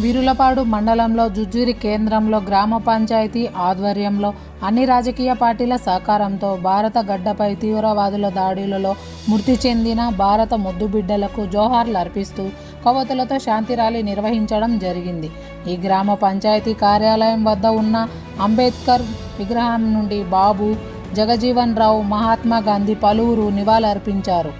వీరులపాడు మండలంలో జుజ్జూరి కేంద్రంలో గ్రామ పంచాయతీ ఆధ్వర్యంలో అన్ని రాజకీయ పార్టీల సహకారంతో భారత గడ్డపై తీవ్రవాదుల దాడులలో మృతి చెందిన భారత ముద్దుబిడ్డలకు జోహార్లు అర్పిస్తూ కవతులతో శాంతి ర్యాలీ నిర్వహించడం జరిగింది. ఈ గ్రామ పంచాయతీ కార్యాలయం వద్ద ఉన్న అంబేద్కర్ విగ్రహం నుండి బాబు జగజీవన్ రావు మహాత్మా గాంధీ పలువురు నివాళులర్పించారు.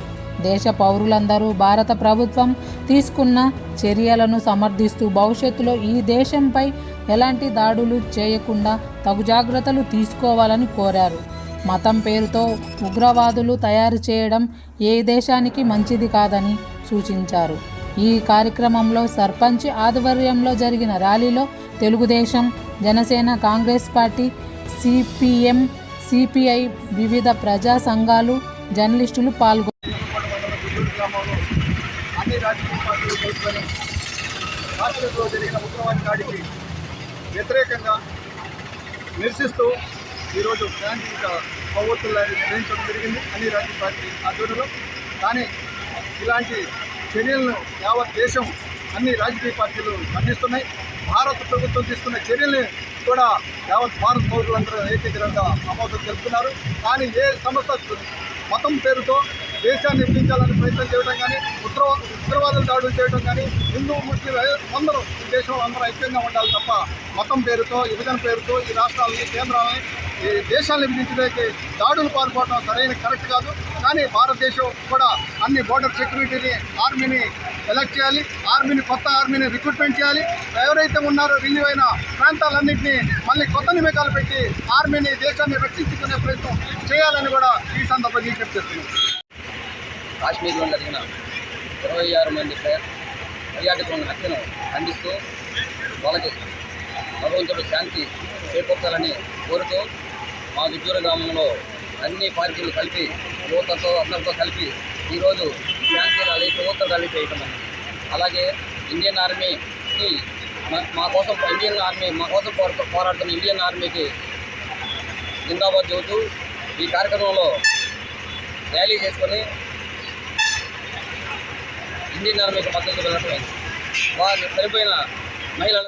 దేశ పౌరులందరూ భారత ప్రభుత్వం తీసుకున్న చర్యలను సమర్థిస్తూ భవిష్యత్తులో ఈ దేశంపై ఎలాంటి దాడులు చేయకుండా తగు జాగ్రత్తలు తీసుకోవాలని కోరారు. మతం పేరుతో ఉగ్రవాదులు తయారు చేయడం ఏ దేశానికి మంచిది కాదని సూచించారు. ఈ కార్యక్రమంలో సర్పంచ్ ఆధ్వర్యంలో జరిగిన ర్యాలీలో తెలుగుదేశం జనసేన కాంగ్రెస్ పార్టీ సిపిఎం సిపిఐ వివిధ ప్రజా సంఘాలు జర్నలిస్టులు పాల్గొన్నారు గుంటూరు అన్ని రాజకీయ పార్టీలు కలుపుకొని రాష్ట్రంలో జరిగిన ఉగ్రవాద దాడికి వ్యతిరేకంగా నిరసిస్తూ ఈరోజు శాంతియుత కొవ్వొత్తులని నిర్వహించడం జరిగింది. అన్ని రాజకీయ పార్టీ ఆధ్వర్యంలో. కానీ ఇలాంటి చర్యలను యావత్ దేశం అన్ని రాజకీయ పార్టీలు ఖండిస్తున్నాయి. భారత ప్రభుత్వం తీసుకున్న చర్యల్ని కూడా యావత్ భారత పౌరులందరూ ఏకీకరంగా ఆమోదం తెలుపుతున్నారు కానీ ఏ సంస్థ మతం పేరుతో దేశాన్ని నిర్మించాలని ప్రయత్నం చేయడం కానీ ఉగ్ర ఉగ్రవాదులు దాడులు చేయడం కానీ హిందూ ముస్లిం అందరూ ఈ దేశంలో అందరూ ఐక్యంగా ఉండాలి తప్ప మతం పేరుతో విభజన పేరుతో ఈ రాష్ట్రాలని కేంద్రాలని ఈ దేశాన్ని విభజించడానికి దాడులు పాల్పడడం సరైన కరెక్ట్ కాదు. కానీ భారతదేశం కూడా అన్ని బోర్డర్ సెక్యూరిటీని ఆర్మీని సెలెక్ట్ చేయాలి. ఆర్మీని కొత్త ఆర్మీని రిక్రూట్మెంట్ చేయాలి. ఎవరైతే ఉన్నారో రిలీవ్ అయిన ప్రాంతాలన్నింటినీ మళ్ళీ కొత్త నియమకాలు పెట్టి ఆర్మీని దేశాన్ని రక్షించుకునే ప్రయత్నం చేయాలని కూడా ఈ సందర్భంగా విజ్ఞప్తి చేస్తున్నాం. కాశ్మీర్లో జరిగిన ఇరవై ఆరు మంది పర్యాటకులను హత్యను ఖండిస్తూ వాళ్ళకి భగవంతుడు శాంతి చేకూర్చాలని కోరుతూ మా దుద్దూరు గ్రామంలో అన్ని పార్టీలు కలిపి యువతతో అందరితో కలిపి ఈరోజు శాంతి ర్యాలీ ప్రభుత్వ ర్యాలీ చేయటం అలాగే ఇండియన్ ఆర్మీకి మా- కోసం ఇండియన్ ఆర్మీ మా కోసం పోరా- పోరాడుతున్న ఇండియన్ ఆర్మీకి జిందాబాద్ చెబుతూ ఈ కార్యక్రమంలో ర్యాలీ చేసుకొని ఇండియన్ ఆర్మీకి మద్దతు వెళ్ళడం వారు సరిపోయిన మహిళలు